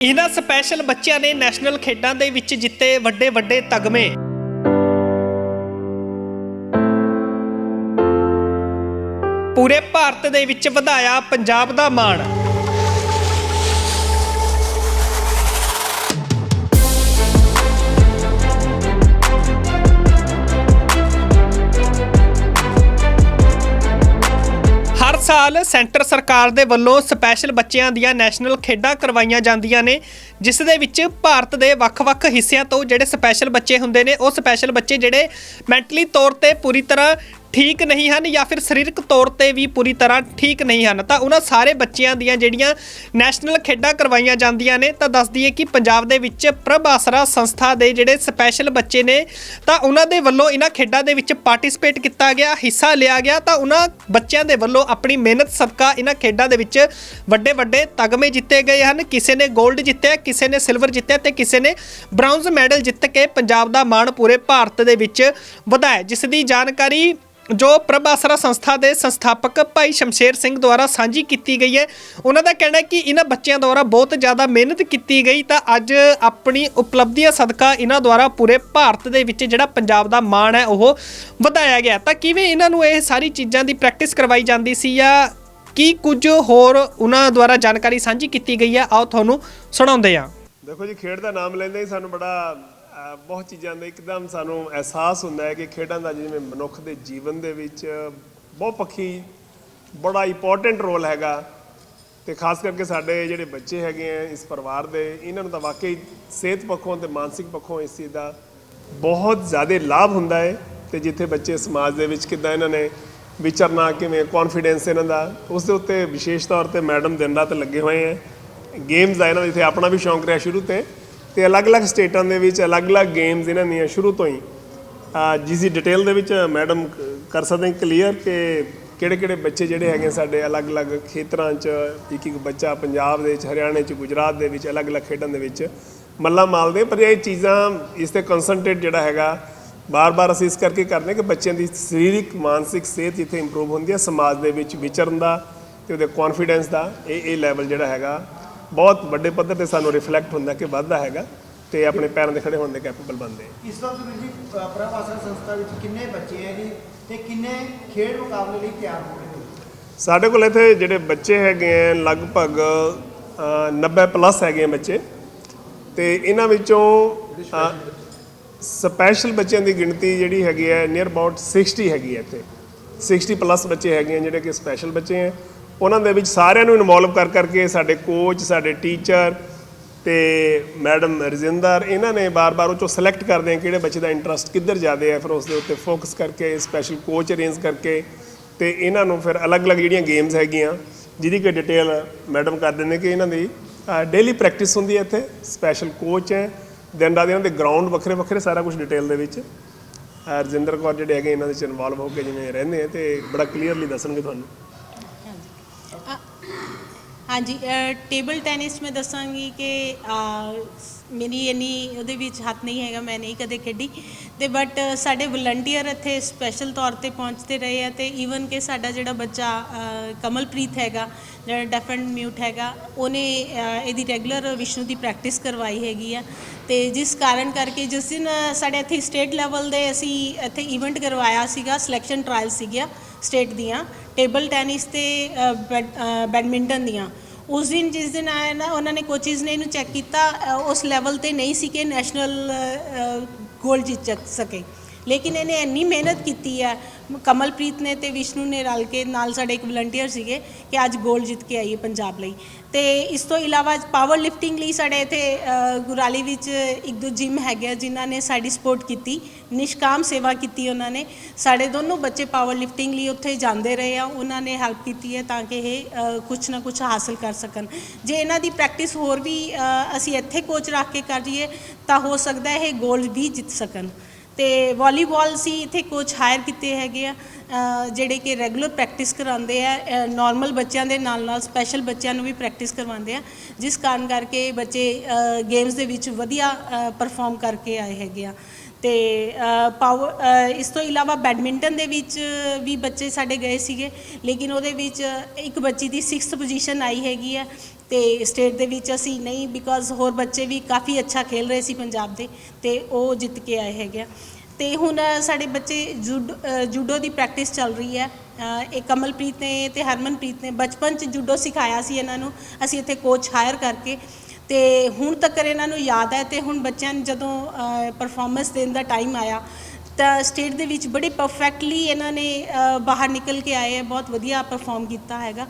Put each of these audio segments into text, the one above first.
ਇਹਨਾਂ ਸਪੈਸ਼ਲ ਬੱਚਿਆਂ ਨੇ ਨੈਸ਼ਨਲ ਖੇਡਾਂ ਦੇ ਵਿੱਚ ਜਿੱਤੇ ਵੱਡੇ ਵੱਡੇ ਤਗਮੇ। ਪੂਰੇ ਭਾਰਤ ਦੇ ਵਿੱਚ ਵਧਾਇਆ ਪੰਜਾਬ ਦਾ ਮਾਣ। ਸਾਲ ਸੈਂਟਰ ਸਰਕਾਰ ਦੇ ਵੱਲੋਂ ਸਪੈਸ਼ਲ ਬੱਚਿਆਂ ਦੀਆਂ ਨੈਸ਼ਨਲ ਖੇਡਾਂ ਕਰਵਾਈਆਂ ਜਾਂਦੀਆਂ ਨੇ। ਜਿਸ ਦੇ ਵਿੱਚ ਭਾਰਤ ਦੇ ਵੱਖ-ਵੱਖ ਹਿੱਸਿਆਂ ਤੋਂ ਜਿਹੜੇ ਸਪੈਸ਼ਲ ਬੱਚੇ ਹੁੰਦੇ ਨੇ, ਉਹ ਸਪੈਸ਼ਲ ਬੱਚੇ ਜਿਹੜੇ ਮੈਂਟਲੀ ਤੌਰ ਤੇ ਪੂਰੀ ਤਰ੍ਹਾਂ ਠੀਕ ਨਹੀਂ ਹਨ ਜਾਂ ਫਿਰ ਸਰੀਰਕ ਤੌਰ ਤੇ ਵੀ ਪੂਰੀ ਤਰ੍ਹਾਂ ਠੀਕ ਨਹੀਂ ਹਨ। ਤਾਂ ਉਹਨਾਂ ਸਾਰੇ ਬੱਚਿਆਂ ਦੀਆਂ ਜਿਹੜੀਆਂ ਨੈਸ਼ਨਲ ਖੇਡਾਂ ਕਰਵਾਈਆਂ ਜਾਂਦੀਆਂ ਨੇ, ਤਾਂ ਦੱਸ ਦਈਏ ਕਿ ਪੰਜਾਬ ਦੇ ਵਿੱਚ ਪ੍ਰਭ ਆਸਰਾ ਸੰਸਥਾ ਦੇ ਜਿਹੜੇ ਸਪੈਸ਼ਲ ਬੱਚੇ ਨੇ, ਤਾਂ ਉਹਨਾਂ ਦੇ ਵੱਲੋਂ ਇਹਨਾਂ ਖੇਡਾਂ ਦੇ ਵਿੱਚ ਪਾਰਟਿਸਿਪੇਟ ਕੀਤਾ ਗਿਆ, ਹਿੱਸਾ ਲਿਆ ਗਿਆ, ਤਾਂ ਉਹਨਾਂ ਬੱਚਿਆਂ ਦੇ ਵੱਲੋਂ ਆਪਣੀ ਮਿਹਨਤ ਸਦਕਾ ਇਹਨਾਂ ਖੇਡਾਂ ਦੇ ਵਿੱਚ ਵੱਡੇ ਵੱਡੇ ਤਗਮੇ ਜਿੱਤੇ ਗਏ ਹਨ। ਕਿਸੇ ਨੇ 골ਡ ਜਿੱਤਿਆ ਕਿਸੇ ਨੇ ਸਿਲਵਰ ਜਿੱਤਿਆ ਤੇ ਕਿਸੇ ਨੇ ਬ੍ਰਾਊਨਜ਼ ਮੈਡਲ ਜਿੱਤ ਕੇ ਪੰਜਾਬ ਦਾ ਮਾਣ ਪੂਰੇ ਭਾਰਤ ਦੇ ਵਿੱਚ ਵਧਾਇਆ। ਜਿਸ ਦੀ ਜਾਣਕਾਰੀ ਜੋ ਪ੍ਰਭ ਆਸਰਾ ਸੰਸਥਾ ਦੇ ਸੰਸਥਾਪਕ ਭਾਈ ਸ਼ਮਸ਼ੇਰ ਸਿੰਘ ਦੁਆਰਾ ਸਾਂਝੀ ਕੀਤੀ ਗਈ ਹੈ। ਉਹਨਾਂ ਦਾ ਕਹਿਣਾ ਹੈ ਕਿ ਇਹਨਾਂ ਬੱਚਿਆਂ ਦੁਆਰਾ ਬਹੁਤ ਜ਼ਿਆਦਾ ਮਿਹਨਤ ਕੀਤੀ ਗਈ ਤਾਂ ਅੱਜ ਆਪਣੀ ਉਪਲਬਧੀਆਂ ਸਦਕਾ ਇਹਨਾਂ ਦੁਆਰਾ ਪੂਰੇ ਭਾਰਤ ਦੇ ਵਿੱਚ ਜਿਹੜਾ ਪੰਜਾਬ ਦਾ ਮਾਣ ਹੈ ਉਹ ਵਧਾਇਆ ਗਿਆ। ਤਾਂ ਕਿਵੇਂ ਇਹਨਾਂ ਨੂੰ ਇਹ ਸਾਰੀ ਚੀਜ਼ਾਂ ਦੀ ਪ੍ਰੈਕਟਿਸ ਕਰਵਾਈ ਜਾਂਦੀ ਸੀ ਜਾਂ ਕੀ ਕੁਝ ਹੋਰ ਉਹਨਾਂ ਦੁਆਰਾ ਜਾਣਕਾਰੀ ਸਾਂਝੀ ਕੀਤੀ ਗਈ ਹੈ? ਆਓ ਤੁਹਾਨੂੰ ਸੁਣਾਉਂਦੇ ਹਾਂ। ਦੇਖੋ ਜੀ ਖੇਡ ਦਾ ਨਾਮ ਲੈਂਦੇ ਹੀ ਸਾਨੂੰ ਬੜਾ ਅਹ, ਬਹੁਤ ਚੀਜ਼ਾਂ ਦਾ ਇੱਕਦਮ ਸਾਨੂੰ ਅਹਿਸਾਸ ਹੁੰਦਾ ਹੈ ਕਿ ਖੇਡਾਂ ਦਾ ਜਿਵੇਂ ਮਨੁੱਖ ਦੇ ਜੀਵਨ ਦੇ ਵਿੱਚ ਬਹੁਤ ਪੱਖੀ ਬੜਾ ਇੰਪੋਰਟੈਂਟ ਰੋਲ ਹੈਗਾ। ਤੇ ਖਾਸ ਕਰਕੇ ਸਾਡੇ ਜਿਹੜੇ ਬੱਚੇ ਹੈਗੇ ਆ ਇਸ ਪਰਿਵਾਰ ਦੇ ਇਹਨਾਂ ਨੂੰ ਤਾਂ ਵਾਕਈ ਸਿਹਤ ਪੱਖੋਂ ਤੇ ਮਾਨਸਿਕ ਪੱਖੋਂ ਇਸ ਚੀਜ਼ ਦਾ ਬਹੁਤ ਜ਼ਿਆਦਾ ਲਾਭ ਹੁੰਦਾ ਹੈ। ਤੇ ਜਿੱਥੇ ਬੱਚੇ ਸਮਾਜ ਦੇ ਵਿੱਚ ਕਿੱਦਾਂ ਇਹਨਾਂ ਨੇ ਵਿਚਰਨਾ ਕਿਵੇਂ ਕੌਨਫੀਡੈਂਸ ਇਹਨਾਂ ਦਾ। ਉਸ ਦੇ ਉੱਤੇ ਵਿਸ਼ੇਸ਼ ਤੌਰ ਤੇ ਮੈਡਮ ਦਿਨ ਰਾਤ ਲੱਗੇ ਹੋਏ ਹੈ ਗੇਮਸ ਦਾ ਇਹਨਾਂ ਦਾ ਇੱਥੇ ਆਪਣਾ ਵੀ ਸ਼ੌਂਕ ਰਿਹਾ ਸ਼ੁਰੂ ਤੇ। ਤੇ ਅਲੱਗ-ਅਲੱਗ ਸਟੇਟਾਂ ਦੇ ਵਿੱਚ ਅਲੱਗ-ਅਲੱਗ ਗੇਮਸ ਇਹਨਾਂ ਦੀਆਂ ਸ਼ੁਰੂ ਤੋਂ ਹੀ। ਅਹ ਜਿਸ ਦੀ ਡਿਟੇਲ ਦੇ ਵਿੱਚ ਮੈਡਮ ਕਰ ਸਕਦੇ ਕਲੀਅਰ ਕਿ ਕਿਹੜੇ-ਕਿਹੜੇ ਬੱਚੇ ਜਿਹੜੇ ਹੈਗੇ ਸਾਡੇ ਅਲੱਗ-ਅਲੱਗ ਖੇਤਰਾਂ 'ਚ ਇੱਕ ਇੱਕ ਬੱਚਾ ਪੰਜਾਬ ਦੇ ਵਿੱਚ, ਹਰਿਆਣੇ 'ਚ, ਗੁਜਰਾਤ ਦੇ ਵਿੱਚ, ਅਲੱਗ-ਅਲੱਗ ਖੇਡਾਂ ਦੇ ਵਿੱਚ ਮੱਲਾ ਮਾਲਦੇ ਪਰ ਇਹ ਚੀਜ਼ਾਂ ਇਸ ਤੇ ਕਨਸੈਂਟਰੇਟ ਜਿਹੜਾ ਹੈਗਾ ਬਾਰ-ਬਾਰ ਅਸੀਂ ਇਸ ਕਰਕੇ ਕਰਦੇ ਕਿ ਬੱਚਿਆਂ ਦੀ ਸਰੀਰਕ ਮਾਨਸਿਕ ਸਿਹਤ ਜਿੱਥੇ ਇੰਪਰੂਵ ਹੁੰਦੀ ਹੈ ਸਮਾਜ ਦੇ ਵਿੱਚ ਵਿਚਰਨ ਦਾ ਤੇ ਉਹਦੇ ਕੌਨਫੀਡੈਂਸ ਦਾ ਇਹ ਇਹ ਲੈਵਲ ਜਿਹੜਾ ਹੈਗਾ ਬਹੁਤ ਵੱਡੇ ਪੱਧਰ ਤੇ ਸਾਨੂੰ ਰਿਫਲੈਕਟ ਹੁੰਦਾ ਕਿ ਵੱਧਦਾ ਹੈਗਾ ਤੇ ਆਪਣੇ ਪੈਰਾਂ ਤੇ ਖੜੇ ਹੋਣ ਦੇ ਕੈਪੇਬਲ ਬਣਦੇ ਆ ਇਸ ਵਕਤ ਵੀਰ ਜੀ ਅ, ਪ੍ਰਭ ਆਸਰਾ ਸੰਸਥਾ ਵਿੱਚ ਕਿੰਨੇ ਬੱਚੇ ਹੈ ਜੀ ਤੇ ਕਿੰਨੇ ਖੇਡ ਮੁਕਾਬਲੇ ਲਈ ਤਿਆਰ ਹੋ ਰਹੇ ਸਾਡੇ ਕੋਲ ਇੱਥੇ ਜਿਹੜੇ ਬੱਚੇ ਹੈਗੇ ਆ ਲਗਭਗ ਅ, 90 ਪਲੱਸ ਹੈਗੇ ਆ ਬੱਚੇ ਤੇ ਇਹਨਾਂ ਵਿੱਚੋਂ ਸਪੈਸ਼ਲ ਬੱਚਿਆਂ ਦੀ ਗਿਣਤੀ ਜਿਹੜੀ ਹੈਗੀ ਹੈ ਨੀਅਰ ਅਬਾਊਟ 60 ਹੈਗੀ ਹੈ ਇੱਥੇ। 60 ਪਲੱਸ ਬੱਚੇ ਹੈਗੇ ਆ ਜਿਹੜੇ ਕਿ ਸਪੈਸ਼ਲ ਬੱਚੇ ਆ। ਉਹਨਾਂ ਦੇ ਵਿੱਚ ਸਾਰਿਆਂ ਨੂੰ ਇਨਵੋਲਵ ਕਰ ਕਰਕੇ ਸਾਡੇ ਕੋਚ ਸਾਡੇ ਟੀਚਰ ਤੇ ਮੈਡਮ ਰਜਿੰਦਰ, ਇਹਨਾਂ ਨੇ ਬਾਰ-ਬਾਰ ਉਹ ਚੋਂ ਸਿਲੈਕਟ ਕਰਦੇ ਆ ਕਿਹੜੇ ਬੱਚੇ ਦਾ ਇੰਟਰਸਟ ਕਿੱਧਰ ਜ਼ਿਆਦਾ ਹੈ, ਫਿਰ ਉਸ ਦੇ ਉੱਤੇ ਫੋਕਸ ਕਰਕੇ ਸਪੈਸ਼ਲ ਕੋਚ ਅਰੇਂਜ ਕਰਕੇ ਤੇ ਇਹਨਾਂ ਨੂੰ ਫਿਰ ਅਲੱਗ-ਅਲੱਗ ਜਿਹੜੀਆਂ ਗੇਮਸ ਹੈਗੀਆਂ, ਜਿਹਦੀ ਕਿ ਡਿਟੇਲ ਮੈਡਮ ਕਰ ਦਿੰਦੇ ਕਿ ਇਹਨਾਂ ਦੀ ਡੇਲੀ ਪ੍ਰੈਕਟਿਸ ਹੁੰਦੀ ਹੈ ਇੱਥੇ। ਸਪੈਸ਼ਲ ਕੋਚ ਹੈ ਦਿਨ ਰਾਤ ਇਹਨਾਂ ਦੇ ਗਰਾਊਂਡ ਵੱਖਰੇ ਵੱਖਰੇ ਸਾਰਾ ਕੁਝ ਡਿਟੇਲ ਦੇ ਵਿੱਚ। ਰਜਿੰਦਰ ਕੌਰ ਜਿਹੜੇ ਹੈਗੇ ਇਹਨਾਂ ਦੇ ਚ ਇਨਵੋਲਵ ਹੋ ਕੇ ਜਿਵੇਂ ਰਹਿੰਦੇ ਆ ਤੇ ਬੜਾ ਕਲੀਅਰਲੀ ਦੱਸਣਗੇ ਤੁਹਾਨੂੰ। ਅ, ਹਾਂਜੀ ਟੇਬਲ ਟੈਨਿਸ ਮੈਂ ਦੱਸਾਂਗੀ ਕਿ ਮੇਰੀ ਇੰਨੀ ਉਹਦੇ ਵਿੱਚ ਹੱਥ ਨਹੀਂ ਹੈਗਾ ਮੈਂ ਨਹੀਂ ਕਦੇ ਖੇਡੀ। ਤੇ ਬਟ ਸਾਡੇ ਵਲੰਟੀਅਰ ਇੱਥੇ ਸਪੈਸ਼ਲ ਤੌਰ ਤੇ ਪਹੁੰਚਦੇ ਰਹੇ ਆ ਤੇ ਈਵਨ ਕਿ ਸਾਡਾ ਜਿਹੜਾ ਬੱਚਾ ਕਮਲਪ੍ਰੀਤ ਹੈਗਾ ਜਿਹੜਾ ਡੈਫ ਐਂਡ ਮਿਊਟ ਹੈਗਾ, ਉਹਨੇ ਇਹਦੀ ਰੈਗੂਲਰ ਵਿਸ਼ਨੂੰ ਦੀ ਪ੍ਰੈਕਟਿਸ ਕਰਵਾਈ ਹੈਗੀ ਆ। ਤੇ ਜਿਸ ਕਾਰਨ ਕਰਕੇ ਜਿਸ ਦਿਨ ਸਾਡੇ ਇੱਥੇ ਸਟੇਟ ਲੈਵਲ ਦੇ ਅਸੀਂ ਇੱਥੇ ਇਵੈਂਟ ਕਰਵਾਇਆ ਸੀਗਾ ਸਿਲੈਕਸ਼ਨ ਟ੍ਰਾਇਲ ਸੀਗੀਆਂ ਸਟੇਟ ਦੀਆਂ, ਟੇਬਲ ਟੈਨਿਸ ਤੇ ਬੈਡ- ਬੈਡਮਿੰਟਨ ਦੀਆਂ। ਉਸ ਦਿਨ ਜਿਸ ਦਿਨ ਆਇਆ ਨਾ, ਉਹਨਾਂ ਨੇ ਕੋਚਿਸ ਨੇ ਇਹਨੂੰ ਚੈੱਕ ਕੀਤਾ ਉਸ ਲੈਵਲ ਤੇ ਨਹੀਂ ਸੀ ਕਿ ਨੈਸ਼ਨਲ ਗੋਲਡ ਜਿੱਤ ਸਕੇ। ਲੇਕਿਨ ਇਹਨੇ ਇੰਨੀ ਮਿਹਨਤ ਕੀਤੀ ਹੈ। ਕਮਲਪ੍ਰੀਤ ਨੇ ਤੇ ਵਿਸ਼ਨੂੰ ਨੇ ਰਲ ਕੇ ਨਾਲ ਸਾਡੇ ਇੱਕ ਵਲੰਟੀਅਰ ਸੀਗੇ ਕਿ ਅੱਜ ਗੋਲਡ ਜਿੱਤ ਕੇ ਆਈਏ ਪੰਜਾਬ ਲਈ। ਤੇ ਇਸ ਤੋਂ ਇਲਾਵਾ ਪਾਵਰ ਲਿਫਟਿੰਗ ਲਈ ਸਾਡੇ ਇੱਥੇ ਗੁਰਾਲੀ ਵਿੱਚ ਇੱਕ ਦੋ ਜਿਮ ਹੈਗੇ ਆ ਜਿਨ੍ਹਾਂ ਨੇ ਸਾਡੀ ਸਪੋਰਟ ਕੀਤੀ ਨਿਸ਼ਕਾਮ ਸੇਵਾ ਕੀਤੀ ਉਹਨਾਂ ਨੇ। ਸਾਡੇ ਦੋਨੋਂ ਬੱਚੇ ਪਾਵਰ ਲਿਫਟਿੰਗ ਲਈ ਉੱਥੇ ਜਾਂਦੇ ਰਹੇ ਆ ਉਹਨਾਂ ਨੇ ਹੈਲਪ ਕੀਤੀ ਹੈ ਤਾਂ ਕਿ ਇਹ ਅ, ਕੁਛ ਨਾ ਕੁਛ ਹਾਸਲ ਕਰ ਸਕਣ। ਜੇ ਇਹਨਾਂ ਦੀ ਪ੍ਰੈਕਟਿਸ ਹੋਰ ਵੀ ਅਸੀਂ ਇੱਥੇ ਕੋਚ ਰੱਖ ਕੇ ਕਰ ਕਰੀਏ ਤਾਂ ਹੋ ਸਕਦਾ ਇਹ ਗੋਲਡ ਵੀ ਜਿੱਤ ਸਕਣ। ਤੇ ਵਾਲੀਬਾਲ ਸੀ, ਇੱਥੇ ਕੋਚ ਹਾਇਰ ਕੀਤੇ ਹੈਗੇ ਆ ਜਿਹੜੇ ਕਿ ਰੈਗੂਲਰ ਪ੍ਰੈਕਟਿਸ ਕਰਾਉਂਦੇ ਆ ਨਾਰਮਲ ਬੱਚਿਆਂ ਦੇ ਨਾਲ ਨਾਲ ਸਪੈਸ਼ਲ ਬੱਚਿਆਂ ਨੂੰ ਵੀ ਪ੍ਰੈਕਟਿਸ ਕਰਵਾਉਂਦੇ ਆ, ਜਿਸ ਕਾਰਨ ਕਰਕੇ ਬੱਚੇ ਗੇਮਸ ਦੇ ਵਿੱਚ ਵਧੀਆ ਪਰਫਾਰਮ ਕਰਕੇ ਆਏ ਹੈਗੇ ਆ। ਤੇ ਪਾਵਰ ਇਸ ਤੋਂ ਇਲਾਵਾ ਬੈਡਮਿੰਟਨ ਦੇ ਵਿੱਚ ਵੀ ਬੱਚੇ ਸਾਡੇ ਗਏ ਸੀਗੇ, ਲੇਕਿਨ ਉਹਦੇ ਵਿੱਚ ਇੱਕ ਬੱਚੀ ਦੀ 6th ਪੋਜੀਸ਼ਨ ਆਈ ਹੈਗੀ ਆ ਤੇ ਸਟੇਟ ਦੇ ਵਿੱਚ ਅਸੀਂ ਨਹੀਂ ਬਿਕਾਜ਼ ਹੋਰ ਬੱਚੇ ਵੀ ਕਾਫੀ ਅੱਛਾ ਖੇਲ ਰਹੇ ਸੀ ਪੰਜਾਬ ਦੇ, ਤੇ ਉਹ ਜਿੱਤ ਕੇ ਆਏ ਹੈਗੇ ਆ। ਤੇ ਹੁਣ ਸਾਡੇ ਬੱਚੇ ਜੂਡ- ਜੂਡੋ ਦੀ ਪ੍ਰੈਕਟਿਸ ਚੱਲ ਰਹੀ ਹੈ। ਇਹ ਕਮਲਪ੍ਰੀਤ ਨੇ ਤੇ ਹਰਮਨਪ੍ਰੀਤ ਨੇ ਬਚਪਨ ਚ ਜੂਡੋ ਸਿਖਾਇਆ ਸੀ ਇਹਨਾਂ ਨੂੰ, ਅਸੀਂ ਇੱਥੇ ਕੋਚ ਹਾਇਰ ਕਰਕੇ। ਤੇ ਹੁਣ ਤੱਕ ਇਹਨਾਂ ਨੂੰ ਯਾਦ ਹੈ ਤੇ ਹੁਣ ਬੱਚਿਆਂ ਨੂੰ ਜਦੋਂ ਪਰਫਾਰਮੈਂਸ ਦੇਣ ਦਾ ਟਾਈਮ ਆਇਆ, ਤਾਂ ਸਟੇਟ ਦੇ ਵਿੱਚ ਬੜੇ ਪਰਫੈਕਟਲੀ ਇਹਨਾਂ ਨੇ ਬਾਹਰ ਨਿਕਲ ਕੇ ਆਏ ਹੈ, ਬਹੁਤ ਵਧੀਆ ਪਰਫਾਰਮ ਕੀਤਾ ਹੈਗਾ।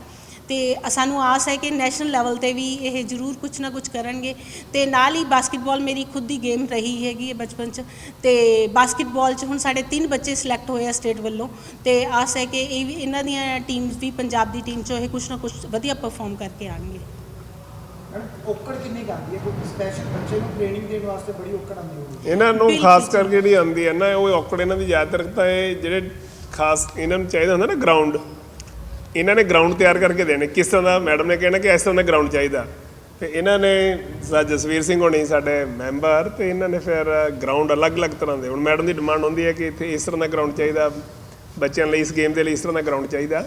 ਤੇ ਸਾਨੂੰ ਆਸ ਹੈ ਕਿ ਨੈਸ਼ਨਲ ਲੈਵਲ ਤੇ ਵੀ ਇਹ ਜ਼ਰੂਰ ਕੁਝ ਨਾ ਕੁਝ ਕਰਨਗੇ ਤੇ ਨਾਲ ਹੀ ਬਾਸਕਟਬਾਲ ਮੇਰੀ ਖੁਦ ਦੀ ਗੇਮ ਰਹੀ ਹੈਗੀ ਹੈ ਬਚਪਨ ਚ ਤੇ ਬਾਸਕਟਬਾਲ ਚ ਹੁਣ ਸਾਡੇ ਤਿੰਨ ਬੱਚੇ ਸਿਲੈਕਟ ਹੋਏ ਆ ਸਟੇਟ ਵੱਲੋਂ ਤੇ ਆਸ ਹੈ ਕਿ ਇਹ ਵੀ ਇਹਨਾਂ ਦੀਆਂ ਟੀਮਸ ਵੀ ਪੰਜਾਬ ਦੀ ਟੀਮ ਚੋਂ ਇਹ ਕੁਝ ਨਾ ਕੁਝ ਵਧੀਆ ਪਰਫਾਰਮ ਕਰਕੇ ਆਣਗੇ ਔਕੜ ਕਿੰਨੀ ਕੁ ਆਉਂਦੀ ਹੈ? ਕੋਈ ਸਪੈਸ਼ਲ ਬੱਚੇ ਨੂੰ ਟ੍ਰੇਨਿੰਗ ਦੇਣ ਵਾਸਤੇ ਬੜੀ ਔਕੜ ਆਉਂਦੀ ਹੋਊਗੀ। ਇਹਨਾਂ ਨੂੰ ਖਾਸ। ਕਰਕੇ ਜਿਹੜੀ ਆਉਂਦੀ। ਹੈ ਨਾ ਉਹ ਔਕੜ ਇਹਨਾਂ ਦੀ ਜ਼ਿਆਦਾਤਰ ਤਾਂ ਇਹ ਜਿਹੜੇ ਖਾਸ ਇਹਨਾਂ ਨੂੰ ਚਾਹੀਦਾ ਹੁੰਦਾ ਨਾ ਗਰਾਊਂਡ ਇਹਨਾਂ ਨੇ ਗਰਾਊਂਡ ਤਿਆਰ ਕਰਕੇ ਦੇਣੇ। ਕਿਸ ਤਰ੍ਹਾਂ ਦਾ ਮੈਡਮ ਨੇ ਕਹਿਣਾ ਕਿ ਇਸ ਤਰ੍ਹਾਂ ਦਾ ਗਰਾਊਂਡ ਚਾਹੀਦਾ। ਤੇ ਇਹਨਾਂ ਨੇ ਸਾ ਜਸਵੀਰ ਸਿੰਘ ਹੋਣੀ ਸਾਡੇ ਮੈਂਬਰ ਤੇ ਇਹਨਾਂ ਨੇ ਫਿਰ ਗਰਾਊਂਡ ਅਲੱਗ-ਅਲੱਗ ਤਰ੍ਹਾਂ ਦੇ। ਹੁਣ ਮੈਡਮ ਦੀ ਡਿਮਾਂਡ ਹੁੰਦੀ ਹੈ ਕਿ ਇੱਥੇ ਇਸ ਤਰ੍ਹਾਂ ਦਾ ਗਰਾਊਂਡ ਚਾਹੀਦਾ। ਬੱਚਿਆਂ ਲਈ ਇਸ ਗੇਮ ਦੇ ਲਈ ਇਸ ਤਰ੍ਹਾਂ ਦਾ ਗਰਾਊਂਡ ਚਾਹੀਦਾ।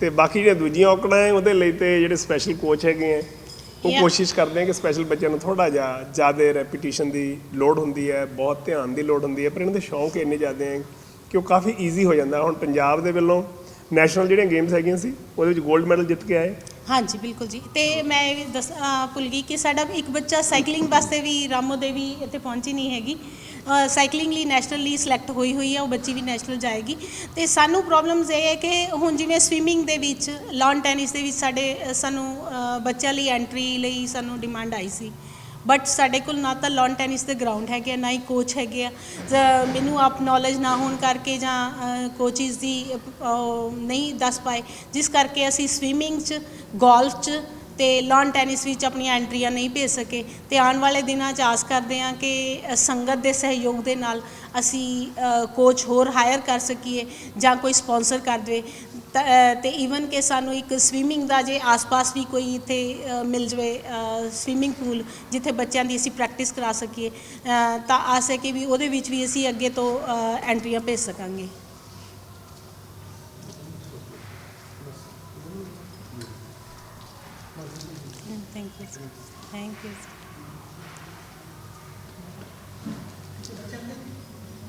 ਤੇ ਬਾਕੀ ਜਿਹੜੀਆਂ ਦੂਜੀਆਂ ਔਕੜਾਂ ਹੈ ਉਹਦੇ ਲਈ ਤੇ ਜਿਹੜੇ ਸਪੈਸ਼ਲ ਕੋਚ ਹੈਗੇ ਆ ਉਹ. ਕੋਸ਼ਿਸ਼ ਕਰਦੇ ਆ ਕਿ ਸਪੈਸ਼ਲ ਬੱਚਿਆਂ ਨੂੰ ਥੋੜਾ ਜਿਹਾ ਜ਼ਿਆਦਾ ਰੈਪੀਟੀਸ਼ਨ ਦੀ ਲੋਡ ਹੁੰਦੀ ਹੈ ਬਹੁਤ ਧਿਆਨ ਦੀ ਲੋਡ ਹੁੰਦੀ ਹੈ ਪਰ ਇਹਨਾਂ ਦੇ ਸ਼ੌਂਕ ਇੰਨੇ ਜ਼ਿਆਦਾ ਹੈ ਕਿ ਉਹ ਕਾਫੀ ਈਜ਼ੀ ਹੋ ਜਾਂਦਾ। ਹੁਣ ਪੰਜਾਬ ਦੇ ਵੱਲੋਂ ਨੈਸ਼ਨਲ ਜਿਹੜੀਆਂ ਗੇਮਸ ਹੈਗੀਆਂ ਸੀ ਉਹਦੇ ਵਿੱਚ 골ਡ ਮੈਡਲ ਜਿੱਤ ਕੇ ਆਏ। ਹਾਂਜੀ ਬਿਲਕੁਲ ਜੀ। ਤੇ ਮੈਂ ਇਹ ਦੱਸ ਅ, ਭੁੱਲ ਗਈ ਕਿ ਸਾਡਾ ਇੱਕ ਬੱਚਾ ਸਾਈਕਲਿੰਗ ਵਾਸਤੇ ਵੀ ਰਾਮੋ ਦੇਵੀ ਇੱਥੇ ਪਹੁੰਚੀ ਨਹੀਂ ਹੈਗੀ। ਸਾਈਕਲਿੰਗ ਲਈ ਨੈਸ਼ਨਲ ਲਈ ਸਿਲੈਕਟ ਹੋਈ ਹੋਈ ਹੈ ਉਹ ਬੱਚੀ ਵੀ ਨੈਸ਼ਨਲ ਜਾਏਗੀ। ਤੇ ਸਾਨੂੰ ਪ੍ਰੋਬਲਮਸ ਇਹ ਹੈ ਕਿ ਹੁਣ ਜਿਵੇਂ ਸਵਿਮਿੰਗ ਦੇ ਵਿੱਚ ਲਾਨ ਟੈਨਿਸ ਦੇ ਵਿੱਚ ਸਾਡੇ ਅ, ਸਾਨੂੰ ਅ, ਬੱਚਿਆਂ ਲਈ ਐਂਟਰੀ ਲਈ ਸਾਨੂੰ ਡਿਮਾਂਡ ਆਈ ਸੀ। ਬਟ ਸਾਡੇ ਕੋਲ ਨਾ ਤਾਂ ਲਾਨ ਟੈਨਿਸ ਦੇ ਗਰਾਊਂਡ ਹੈਗੇ ਆ, ਨਾ ਹੀ ਕੋਚ ਹੈਗੇ ਆ। ਜ- ਮੈਨੂੰ ਆਪ ਨੌਲੇਜ ਨਾ ਹੋਣ ਕਰਕੇ ਜਾਂ ਕੋਚਿਸ ਦੀ ਅ, ਉਹ ਨਹੀਂ ਦੱਸ ਪਾਏ। ਜਿਸ ਕਰਕੇ ਅਸੀਂ ਸਵੀਮਿੰਗ 'ਚ ਗੋਲਫ 'ਚ ਤੇ ਲਾਨ ਟੈਨਿਸ ਵਿੱਚ ਆਪਣੀਆਂ ਐਂਟਰੀਆਂ ਨਹੀਂ ਭੇਜ ਸਕੇ। ਤੇ ਆਉਣ ਵਾਲੇ ਦਿਨਾਂ 'ਚ ਆਸ ਕਰਦੇ ਹਾਂ ਕਿ ਅ, ਸੰਗਤ ਦੇ ਸਹਿਯੋਗ ਦੇ ਨਾਲ ਅਸੀਂ ਕੋਚ ਹੋਰ ਹਾਇਰ ਕਰ ਸਕੀਏ ਜਾਂ ਕੋਈ ਸਪਾਂਸਰ ਕਰ ਦੇਵੇ। ਤਾਂ, ਈਵਨ ਕਿ ਸਾਨੂੰ ਇੱਕ ਸਵਿਮਿੰਗ ਦਾ ਜੇ ਆਸ-ਪਾਸ ਵੀ ਕੋਈ ਇੱਥੇ ਮਿਲ ਜਵੇ ਸਵਿਮਿੰਗ ਪੂਲ ਜਿੱਥੇ ਬੱਚਿਆਂ ਦੀ ਅਸੀਂ ਪ੍ਰੈਕਟਿਸ ਕਰਾ ਸਕੀਏ ਤਾਂ ਆਸ ਹੈ ਕਿ ਵੀ ਉਹਦੇ ਵਿੱਚ ਵੀ ਅਸੀਂ ਅੱਗੇ ਤੋਂ ਐਂਟਰੀਆਂ ਭੇਜ ਸਕਾਂਗੇ। ਥੈਂਕ ਯੂ ਥੈਂਕ ਯੂ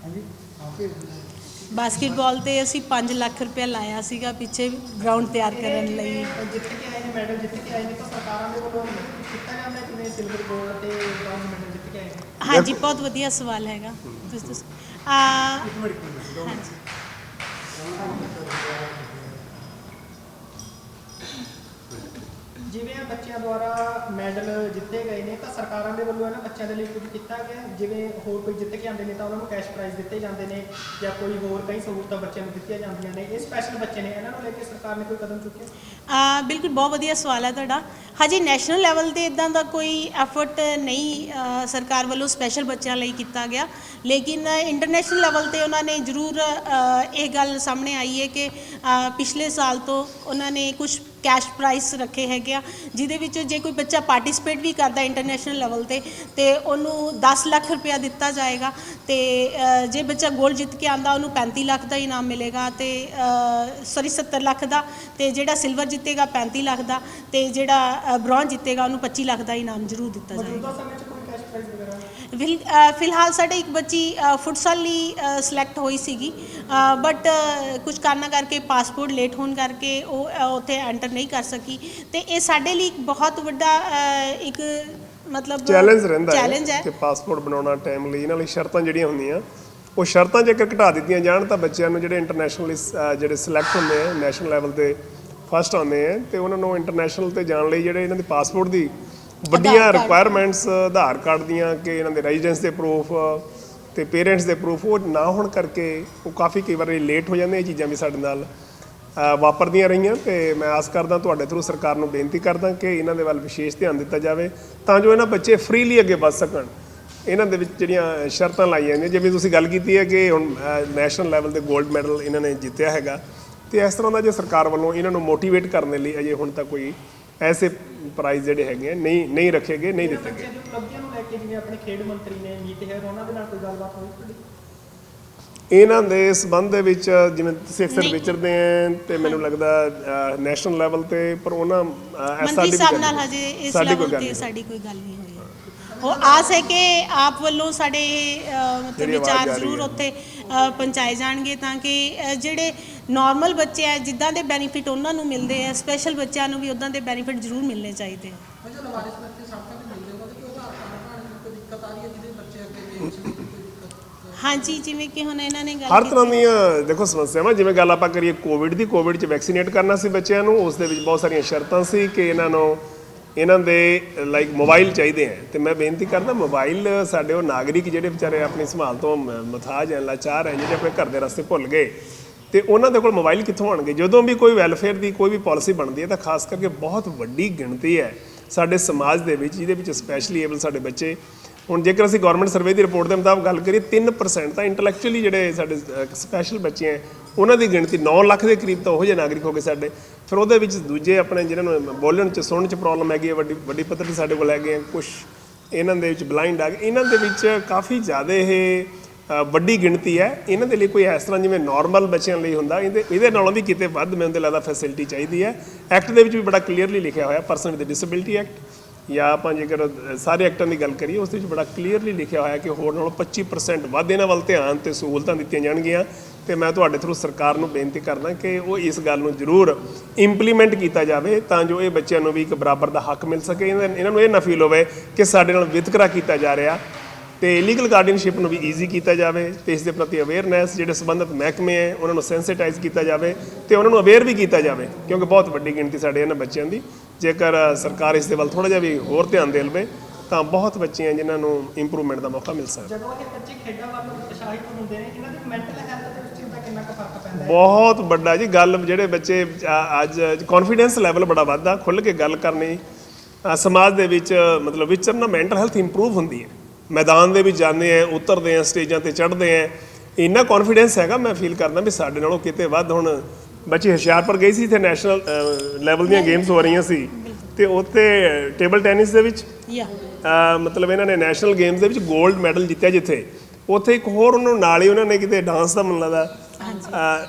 ਹਾਂਜੀ? ਆਪੇ ਬਾਸਕਟਬਾਲ ਤੇ ਅਸੀਂ 5 ਲੱਖ ਰੁਪਏ ਲਾਇਆ ਸੀਗਾ ਪਿੱਛੇ ਗਰਾਊਂਡ ਤਿਆਰ ਕਰਨ ਲਈ। ਜਿੱਤ ਕੇ ਆਏ ਨੇ ਮੈਡਲ ਜਿੱਤ ਕੇ ਆਏ ਨੇ ਤਾਂ ਸਰਕਾਰਾਂ ਦੇ ਵੱਲੋਂ ਕੀਤਾ ਜਾਂਦਾ ਹੈ ਜਿਵੇਂ ਸਿਲਵਰ ਗੋਲਡ ਤੇ ਬ੍ਰੌਂਜ਼ ਮੈਡਲ ਜਿੱਤ ਕੇ ਆਏ ਨੇ? ਹਾਂਜੀ ਬਹੁਤ ਵਧੀਆ ਸਵਾਲ ਹੈਗਾ। ਤੁਸੀਂ ਆ ਹਾਂਜੀ। ਜਿਵੇਂ ਇਹ ਬੱਚਿਆਂ ਦੁਆਰਾ ਮੈਡਲ ਜਿੱਤੇ ਗਏ ਨੇ ਤਾਂ ਸਰਕਾਰਾਂ ਦੇ ਵੱਲੋਂ ਇਹਨਾਂ ਬੱਚਿਆਂ ਦੇ ਲਈ ਕੁਝ ਕੀਤਾ ਗਿਆ ਜਿਵੇਂ ਹੋਰ ਕੋਈ ਜਿੱਤ ਕੇ ਆਉਂਦੇ ਨੇ ਤਾਂ ਉਹਨਾਂ ਨੂੰ ਕੈਸ਼ ਪ੍ਰਾਈਜ਼ ਦਿੱਤੇ ਜਾਂਦੇ ਨੇ ਜਾਂ ਕੋਈ ਹੋਰ ਕਈ ਸਹੂਲਤਾਂ ਬੱਚਿਆਂ ਨੂੰ ਦਿੱਤੀਆਂ ਜਾਂਦੀਆਂ ਨੇ। ਇਹ ਸਪੈਸ਼ਲ ਬੱਚੇ ਨੇ ਇਹਨਾਂ ਨੂੰ ਲੈ ਕੇ ਸਰਕਾਰ ਨੇ ਕੋਈ ਕਦਮ ਚੁੱਕਿਆ? ਆ ਬਿਲਕੁਲ ਬਹੁਤ ਵਧੀਆ ਸਵਾਲ ਹੈ ਤੁਹਾਡਾ। ਹਜੇ ਨੈਸ਼ਨਲ ਲੈਵਲ ਤੇ ਇਦਾਂ ਦਾ ਕੋਈ ਐਫਰਟ ਨਹੀਂ ਅ, ਸਰਕਾਰ ਵੱਲੋਂ ਸਪੈਸ਼ਲ ਬੱਚਿਆਂ ਲਈ ਕੀਤਾ ਗਿਆ। ਲੇਕਿਨ ਇੰਟਰਨੈਸ਼ਨਲ ਲੈਵਲ ਤੇ ਉਹਨਾਂ ਨੇ ਜ਼ਰੂਰ ਅ, ਇਹ ਗੱਲ ਸਾਹਮਣੇ ਆਈ ਹੈ ਕਿ ਅ, ਪਿਛਲੇ ਸਾਲ ਤੋਂ ਉਹਨਾਂ ਨੇ ਕੁਝ ਕੈਸ਼ ਪ੍ਰਾਈਸ ਰੱਖੇ ਹੈਗੇ ਆ, ਜਿਹਦੇ ਵਿੱਚ ਜੇ ਕੋਈ ਬੱਚਾ ਪਾਰਟਿਸਿਪੇਟ ਵੀ ਕਰਦਾ ਇੰਟਰਨੈਸ਼ਨਲ ਲੈਵਲ ਤੇ ਤੇ ਉਹਨੂੰ 10 ਲੱਖ ਰੁਪਇਆ ਦਿੱਤਾ ਜਾਏਗਾ, ਤੇ ਜੇ ਬੱਚਾ ਗੋਲਡ ਜਿੱਤ ਕੇ ਆਂਦਾ ਉਹਨੂੰ 35 ਲੱਖ ਦਾ ਇਨਾਮ ਮਿਲੇਗਾ, ਤੇ ਸੌਰੀ 70 ਲੱਖ ਦਾ, ਤੇ ਜਿਹੜਾ ਸਿਲਵਰ ਜਿੱਤੇਗਾ 35 ਲੱਖ ਦਾ, ਤੇ ਜਿਹੜਾ ਬ੍ਰੌਂਜ ਜਿੱਤੇਗਾ, ਉਹਨੂੰ 25 ਲੱਖ ਦਾ ਇਨਾਮ ਜ਼ਰੂਰ ਦਿੱਤਾ ਜਾਏਗਾ। ਮੌਜੂਦਾ ਸਮੇਂ 'ਚ ਕੋਈ ਕੈਸ਼ ਪ੍ਰਾਈਜ਼ ਵਗੈਰਾ? ਅ, ਫਿਲਹਾਲ ਸਾਡੇ ਇੱਕ ਬੱਚੀ ਫੁਟਸਾਲ ਲਈ ਸਿਲੈਕਟ ਹੋਈ ਸੀਗੀ। ਬਟ ਕੁਝ ਕਾਰਨਾਂ ਕਰਕੇ ਪਾਸਪੋਰਟ ਲੇਟ ਹੋਣ ਕਰਕੇ ਉਹ ਉੱਥੇ ਐਂਟਰ ਨਹੀਂ ਕਰ ਸਕੀ। ਤੇ ਇਹ ਸਾਡੇ ਲਈ ਇੱਕ ਬਹੁਤ ਵੱਡਾ ਇੱਕ ਮਤਲਬ ਚੈਲੰਜ ਰਹਿੰਦਾ ਚੈਲੰਜ ਹੈ ਹੈ। ਕਿ ਪਾਸਪੋਰਟ ਬਣਾਉਣਾ ਟਾਈਮ ਲਈ। ਇਹਨਾਂ ਲਈ ਸ਼ਰਤਾਂ ਜਿਹੜੀਆਂ ਹੁੰਦੀਆਂ ਉਹ ਸ਼ਰਤਾਂ ਜੇਕਰ ਘਟਾ ਦਿੱਤੀਆਂ ਜਾਣ ਤਾਂ ਬੱਚਿਆਂ ਨੂੰ ਜਿਹੜੇ ਇੰਟਰਨੈਸ਼ਨਲੀ ਜਿਹੜੇ ਸਿਲੈਕਟ ਹੁੰਦੇ ਆ ਨੈਸ਼ਨਲ ਲੈਵਲ ਤੇ ਫਸਟ ਆਉਂਦੇ ਆ ਤੇ ਉਹਨਾਂ ਨੂੰ ਇੰਟਰਨੈਸ਼ਨਲ ਤੇ ਜਾਣ ਲਈ ਜਿਹੜੇ ਇਹਨਾਂ ਦੀ ਪਾਸਪੋਰਟ ਦੀ ਵੱਡੀਆਂ। ਰਿਕੁਆਇਰਮੈਂਟਸ ਆਧਾਰ ਕਾਰਡ ਦੀਆਂ ਕਿ ਇਹਨਾਂ ਦੇ ਰੈਜ਼ੀਡੈਂਸ ਦੇ ਪ੍ਰੂਫ ਤੇ ਪੇਰੈਂਟਸ ਦੇ ਪ੍ਰੂਫ ਉਹ ਨਾ ਹੋਣ ਕਰਕੇ ਉਹ ਕਾਫੀ ਕਈ ਵਾਰੀ ਲੇਟ ਹੋ ਜਾਂਦੇ ਇਹ ਚੀਜ਼ਾਂ ਵੀ ਸਾਡੇ ਨਾਲ ਵਾਪਰਦੀਆਂ ਰਹੀਆਂ ਤੇ ਮੈਂ ਆਸ ਕਰਦਾ ਤੁਹਾਡੇ ਥਰੂ ਸਰਕਾਰ ਨੂੰ ਬੇਨਤੀ ਕਰਦਾ ਕਿ ਇਹਨਾਂ ਦੇ ਵੱਲ ਵਿਸ਼ੇਸ਼ ਧਿਆਨ ਦਿੱਤਾ ਜਾਵੇ ਤਾਂ ਜੋ ਇਹਨਾਂ ਬੱਚੇ ਫ੍ਰੀਲੀ ਅੱਗੇ ਵੱਧ ਸਕਣ ਇਹਨਾਂ ਦੇ ਵਿੱਚ ਜਿਹੜੀਆਂ ਸ਼ਰਤਾਂ ਲਾਈਆਂ ਜਾਂਦੀਆਂ ਜਿਵੇਂ ਤੁਸੀਂ ਗੱਲ ਕੀਤੀ ਹੈ ਕਿ ਹੁਣ ਨੈਸ਼ਨਲ ਲੈਵਲ ਤੇ 골ਡ ਮੈਡਲ ਇਹਨਾਂ ਨੇ ਜਿੱਤਿਆ ਹੈਗਾ ਤੇ ਇਸ ਤਰ੍ਹਾਂ ਦਾ ਜੇ ਸਰਕਾਰ ਵੱਲੋਂ ਇਹਨਾਂ ਨੂੰ ਮੋਟੀਵੇਟ ਕਰਨ ਦੇ ਲਈ ਅਜੇ ਹੁਣ ਤੱਕ ਕੋਈ ਐਸੇ ਪ੍ਰਾਈਜ਼ ਜਿਹੜੇ ਹੈਗੇ ਨਹੀਂ ਨਹੀਂ ਰੱਖੇ ਗਏ ਨਹੀਂ ਦਿੱਤੇ ਗਏ ਉਪਲਬਧੀਆਂ ਨੂੰ ਲੈ ਕੇ ਜਿਵੇਂ ਆਪਣੇ ਖੇਡ ਮੰਤਰੀ ਨੇ ਮੀਤ ਹੈਰ ਉਹਨਾਂ ਦੇ ਨਾਲ ਕੋਈ ਗੱਲਬਾਤ ਹੋਈ ਤੁਹਾਡੀ ਇਹਨਾਂ ਦੇ ਸਬੰਧ ਦੇ ਵਿੱਚ ਜਿਵੇਂ ਤੁਸੀਂ ਅਕਸਰ। ਵਿਚਰਦੇ ਆ ਤੇ ਮੈਨੂੰ ਲੱਗਦਾ ਨੈਸ਼ਨਲ ਲੈਵਲ ਤੇ ਪਰ ਉਹਨਾਂ ਮੰਤਰੀ ਸਾਹਿਬ ਨਾਲ। ਹਜੇ ਇਸ ਲੈਵਲ ਤੇ। ਸਾਡੀ ਕੋਈ ਗੱਲ ਨਹੀਂ ਹੋਈ ਹੈ। ਉਹ ਆਸ ਹੈ ਕਿ ਆਪ ਵੱਲੋਂ ਸਾਡੇ ਮਤਲਬ ਵਿਚਾਰ ਜ਼ਰੂਰ ਹੈ। ਉੱਥੇ ਪਹੁੰਚਾਏ ਜਾਣਗੇ ਤਾਂ ਕਿ ਜਿਹੜੇ ਨਾਰਮਲ ਬੱਚੇ ਆ ਜਿੱਦਾਂ ਦੇ ਬੈਨੀਫਿਟ ਉਹਨਾਂ ਨੂੰ ਮਿਲਦੇ ਆ ਸਪੈਸ਼ਲ ਬੱਚਿਆਂ ਨੂੰ ਵੀ ਉਦਾਂ ਦੇ ਬੈਨੀਫਿਟ ਜ਼ਰੂਰ ਮਿਲਣੇ ਚਾਹੀਦੇ ਆ। ਹਾਂਜੀ ਜਿਵੇਂ ਕਿ ਹੁਣ ਇਹਨਾਂ ਨੇ ਗੱਲ ਹਰ ਤਰ੍ਹਾਂ ਦੀਆਂ ਦੇਖੋ ਸਮੱਸਿਆਵਾਂ ਜਿਵੇਂ ਗੱਲ ਆਪਾਂ ਕਰੀਏ ਕੋਵਿਡ ਦੀ ਕੋਵਿਡ 'ਚ ਵੈਕਸੀਨੇਟ ਕਰਨਾ ਸੀ ਬੱਚਿਆਂ ਨੂੰ ਉਸ ਦੇ ਵਿੱਚ ਬਹੁਤ ਸਾਰੀਆਂ ਸ਼ਰਤਾਂ ਸੀ ਕਿ ਇਹਨਾਂ ਨੂੰ ਇਹਨਾਂ ਦੇ ਲਾਈਕ ਮੋਬਾਈਲ ਚਾਹੀਦੇ ਹੈ ਤੇ ਮੈਂ ਬੇਨਤੀ ਕਰਦਾ ਮੋਬਾਈਲ ਸਾਡੇ ਉਹ ਨਾਗਰਿਕ ਜਿਹੜੇ ਵਿਚਾਰੇ ਆਪਣੀ ਸੰਭਾਲ ਤੋਂ ਮ- ਮੁਤਾਜ ਹੈ ਲਾਚਾਰ ਹੈ ਜਿਹੜੇ ਆਪਣੇ ਘਰ ਦੇ ਰਸਤੇ ਭੁੱਲ ਗਏ ਤੇ ਉਹਨਾਂ ਦੇ ਕੋਲ ਮੋਬਾਈਲ ਕਿੱਥੋਂ ਆਣਗੇ ਜਦੋਂ ਵੀ ਕੋਈ ਵੈਲਫੇਅਰ ਦੀ ਕੋਈ ਵੀ ਪਾਲਿਸੀ ਬਣਦੀ ਹੈ ਤਾਂ ਖਾਸ ਕਰਕੇ ਬਹੁਤ ਵੱਡੀ ਗਿਣਤੀ ਹੈ ਸਾਡੇ ਸਮਾਜ ਦੇ ਵਿੱਚ, ਜਿਹਦੇ ਵਿੱਚ ਸਪੈਸ਼ਲੀ ਏਬਲ ਸਾਡੇ ਬੱਚੇ। ਹੁਣ ਜੇਕਰ ਅਸੀਂ ਗਵਰਨਮੈਂਟ ਸਰਵੇ ਦੀ ਰਿਪੋਰਟ ਦੇ ਮੁਤਾਬਕ ਗੱਲ ਕਰੀਏ 3% ਤਾਂ ਇੰਟੈਲੈਕਚੁਅਲੀ ਜਿਹੜੇ ਸਾਡੇ ਸਪੈਸ਼ਲ ਬੱਚੇ ਹੈ, ਉਹਨਾਂ ਦੀ ਗਿਣਤੀ 9 ਲੱਖ ਦੇ ਕਰੀਬ ਤਾਂ ਉਹੋ ਜਿਹੇ ਨਾਗਰਿਕ ਹੋ ਗਏ ਸਾਡੇ। ਫਿਰ ਉਹਦੇ ਵਿੱਚ ਦੂਜੇ ਆਪਣੇ ਜਿਹਨਾਂ ਨੂੰ ਬੋਲਣ ਚ, ਸੁਣਨ ਚ ਪ੍ਰੋਬਲਮ ਹੈਗੀ ਹੈ, ਵੱਡੀ ਵੱਡੀ ਪੱਧਰ ਤੇ ਸਾਡੇ ਕੋਲ ਹੈਗੇ ਆ ਕੁਝ ਇਹਨਾਂ ਦੇ ਵਿੱਚ ਬਲਾਈਂਡ ਆ ਗਏ। ਇਹਨਾਂ ਦੇ ਵਿੱਚ ਕਾਫੀ ਜ਼ਿਆਦਾ ਇਹ ਵੱਡੀ ਗਿਣਤੀ ਹੈ। ਇਹਨਾਂ ਦੇ ਲਈ ਕੋਈ ਇਸ ਤਰ੍ਹਾਂ ਜਿਵੇਂ ਨਾਰਮਲ ਬੱਚਿਆਂ ਲਈ ਹੁੰਦਾ, ਇਹਦੇ ਇਹਦੇ ਨਾਲੋਂ ਵੀ ਕਿਤੇ ਵੱਧ ਮੈਨੂੰ ਤਾਂ ਲੱਗਦਾ ਫੈਸਿਲਿਟੀ ਚਾਹੀਦੀ ਹੈ। ਐਕਟ ਦੇ ਵਿੱਚ ਵੀ ਬੜਾ ਕਲੀਅਰਲੀ ਲਿਖਿਆ ਹੋਇਆ ਪਰਸਨ ਵਿਦ ਡਿਸੇਬਿਲਿਟੀ ਐਕਟ ਜਾਂ ਆਪਾਂ ਜੇਕਰ ਸਾਰੇ ਐਕਟਾਂ ਦੀ ਗੱਲ ਕਰੀਏ, ਉਸ ਦੇ ਵਿੱਚ ਬੜਾ ਕਲੀਅਰਲੀ ਲਿਖਿਆ ਹੋਇਆ ਕਿ ਹੋਰ ਨਾਲੋਂ 25% ਵੱਧ ਇਹਨਾਂ ਵੱਲ ਧਿਆਨ ਤੇ ਸਹੂਲਤਾਂ ਦਿੱਤੀਆਂ ਜਾਣਗੀਆਂ। ਤੇ ਮੈਂ ਤੁਹਾਡੇ ਥਰੂ ਸਰਕਾਰ ਨੂੰ ਬੇਨਤੀ ਕਰਦਾ ਕਿ ਉਹ ਇਸ ਗੱਲ ਨੂੰ ਜ਼ਰੂਰ ਇੰਪਲੀਮੈਂਟ ਕੀਤਾ ਜਾਵੇ ਤਾਂ ਜੋ ਇਹ ਬੱਚਿਆਂ ਨੂੰ ਵੀ ਇੱਕ ਬਰਾਬਰ ਦਾ ਹੱਕ ਮਿਲ ਸਕੇ। ਇਹਨਾਂ ਇਹਨਾਂ ਨੂੰ ਇਹ ਨਾ ਫੀਲ ਹੋਵੇ ਕਿ ਸਾਡੇ ਨਾਲ ਵਿਤਕਰਾ ਕੀਤਾ ਜਾ ਰਿਹਾ। ਤੇ ਲੀਗਲ ਗਾਰਡੀਅਨਸ਼ਿਪ ਨੂੰ ਵੀ ਈਜ਼ੀ ਕੀਤਾ ਜਾਵੇ ਤੇ ਇਸ ਦੇ ਪ੍ਰਤੀ ਅਵੇਅਰਨੈਸ ਜਿਹੜੇ ਸੰਬੰਧਿਤ ਮਹਿਕਮੇ ਹੈ ਉਹਨਾਂ ਨੂੰ ਸੈਂਸਿਟਾਈਜ਼ ਕੀਤਾ ਜਾਵੇ ਤੇ ਉਹਨਾਂ ਨੂੰ ਅਵੇਅਰ ਵੀ ਕੀਤਾ ਜਾਵੇ ਕਿਉਂਕਿ ਬਹੁਤ ਵੱਡੀ ਗਿਣਤੀ ਸਾਡੇ ਇਹਨਾਂ ਬੱਚਿਆਂ ਦੀ। ਜੇਕਰ ਸਰਕਾਰ ਇਸ ਦੇ ਵੱਲ ਥੋੜਾ ਜਿਹਾ ਵੀ ਹੋਰ ਧਿਆਨ ਦੇ ਲਵੇ ਤਾਂ ਬਹੁਤ ਬੱਚੇ ਹੈ ਜਿਨ੍ਹਾਂ ਨੂੰ ਇੰਪਰੂਵਮੈਂਟ ਦਾ ਮੌਕਾ ਮਿਲ ਸਕਦਾ। ਜਦੋਂ ਇਹ ਬੱਚੇ ਖੇਡਾਂ ਵੱਲ ਉਤਸ਼ਾਹਿਤ ਹੁੰਦੇ ਨੇ ਇਹਨਾਂ ਦੀ ਮੈਂਟਲ ਹੈਲਥ ਤੇ ਉਸ ਚੀਜ਼ ਦਾ ਕਿੰਨਾ ਕੁ ਫ਼ਰਕ ਪੈਂਦਾ ਹੈ? ਬਹੁਤ ਵੱਡਾ ਜੀ ਗੱਲ ਜਿਹੜੇ ਬੱਚੇ ਅੱਜ ਕੌਨਫੀਡੈਂਸ ਲੈਵਲ ਬੜਾ ਵੱਧਦਾ ਖੁੱਲ ਕੇ ਗੱਲ ਕਰਨੀ ਸਮਾਜ ਦੇ ਵਿੱਚ ਮਤਲਬ ਵਿਚਰਨਾ ਮੈਂਟਲ ਹੈਲਥ ਇੰਪਰੂਵ ਹੁੰਦੀ ਹੈ। ਮੈਦਾਨ ਦੇ ਵਿੱਚ ਜਾਂਦੇ ਆ ਉਤਰਦੇ ਆ ਸਟੇਜਾਂ ਤੇ ਚੜ੍ਹਦੇ ਆ। ਇੰਨਾ ਕੌਨਫੀਡੈਂਸ ਹੈਗਾ ਮੈਂ ਫੀਲ ਕਰਦਾ ਵੀ ਸਾਡੇ ਨਾਲੋਂ ਕਿਤੇ ਵੱਧ ਹੁਣ ਬੱਚੇ ਹੁਸ਼ਿਆਰਪੁਰ ਗਏ ਸੀ ਤੇ ਨੈਸ਼ਨਲ ਲੈਵਲ ਦੀਆਂ ਗੇਮਸ ਹੋ ਰਹੀਆਂ ਸੀ। ਤੇ ਉੱਥੇ ਟੇਬਲ ਟੈਨਿਸ ਦੇ ਵਿੱਚ ਮਤਲਬ ਇਹਨਾਂ ਨੇ ਨੈਸ਼ਨਲ ਗੇਮਸ ਦੇ ਵਿੱਚ 골ਡ ਮੈਡਲ ਜਿੱਤਿਆ ਜਿੱਥੇ। ਉੱਥੇ ਇੱਕ ਹੋਰ ਉਹਨਾਂ ਨਾਲ ਹੀ ਉਹਨਾਂ ਨੇ ਕਿਤੇ ਡਾਂਸ ਦਾ ਮੈਨੂੰ ਅਹ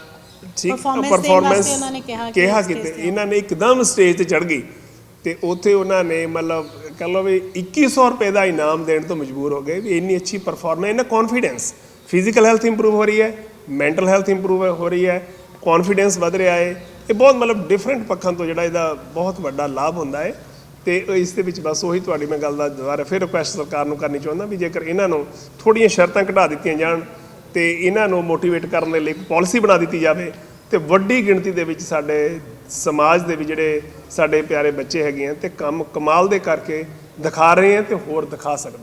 ਠੀਕ ਪਰਫਾਰਮੈਂਸ ਕਿਹਾ ਕਿਤੇ। ਇਹਨਾਂ ਨੇ ਇੱਕਦਮ ਸਟੇਜ ਤੇ ਚੜ ਗਈ। ਤੇ ਉੱਥੇ ਉਹਨਾਂ ਨੇ ਮਤਲਬ ਕਹ ਲਓ ਵੀ 2100 ਰੁਪਏ ਦਾ ਇਨਾਮ ਦੇਣ ਤੋਂ ਮਜਬੂਰ ਹੋ ਗਏ ਵੀ ਇੰਨੀ ਅੱਛੀ ਪਰਫਾਰਮੈਂਸ ਇਹਨਾਂ ਕੌਨਫੀਡੈਂਸ ਫਿਜ਼ੀਕਲ ਹੈਲਥ ਇੰਪਰੂਵ ਹੋ ਰਹੀ ਹੈ ਮੈਂਟਲ ਹੈਲਥ ਇੰਪਰੂਵ ਹੋ ਰਹੀ ਹੈ ਕੌਨਫੀਡੈਂਸ ਵਧ ਰਿਹਾ ਹੈ। ਇਹ ਬਹੁਤ ਮਤਲਬ ਡਿਫਰੈਂਟ ਪੱਖਾਂ ਤੋਂ ਜਿਹੜਾ ਇਹਦਾ ਬਹੁਤ ਵੱਡਾ ਲਾਭ ਹੁੰਦਾ ਹੈ। ਤੇ ਇਸ ਦੇ ਵਿੱਚ ਬਸ ਉਹੀ ਤੁਹਾਡੀ ਮੈਂ ਗੱਲ ਦਾ ਦੁਬਾਰਾ ਫਿਰ ਰਿਕੁਐਸਟ ਸਰਕਾਰ ਨੂੰ ਕਰਨੀ ਚਾਹੁੰਦਾ ਵੀ ਜੇਕਰ ਇਹਨਾਂ ਨੂੰ ਥੋੜੀਆਂ ਸ਼ਰਤਾਂ ਘਟਾ ਦਿੱਤੀਆਂ ਜਾਣ ਤੇ ਇਹਨਾਂ ਨੂੰ ਮੋਟੀਵੇਟ ਕਰਨ ਦੇ ਲਈ ਪਾਲਿਸੀ ਬਣਾ ਦਿੱਤੀ ਜਾਵੇ ਤੇ ਵੱਡੀ ਗਿਣਤੀ ਦੇ ਵਿੱਚ ਸਾਡੇ ਸਮਾਜ ਦੇ ਵੀ ਜਿਹੜੇ ਸਾਡੇ ਪਿਆਰੇ ਬੱਚੇ ਹੈਗੇ ਆ ਤੇ ਕੰਮ ਕਮਾਲ ਦੇ ਕਰਕੇ ਦਿਖਾ ਰਹੇ ਆ ਤੇ ਹੋਰ ਦਿਖਾ ਸਕਦੇ ਆ।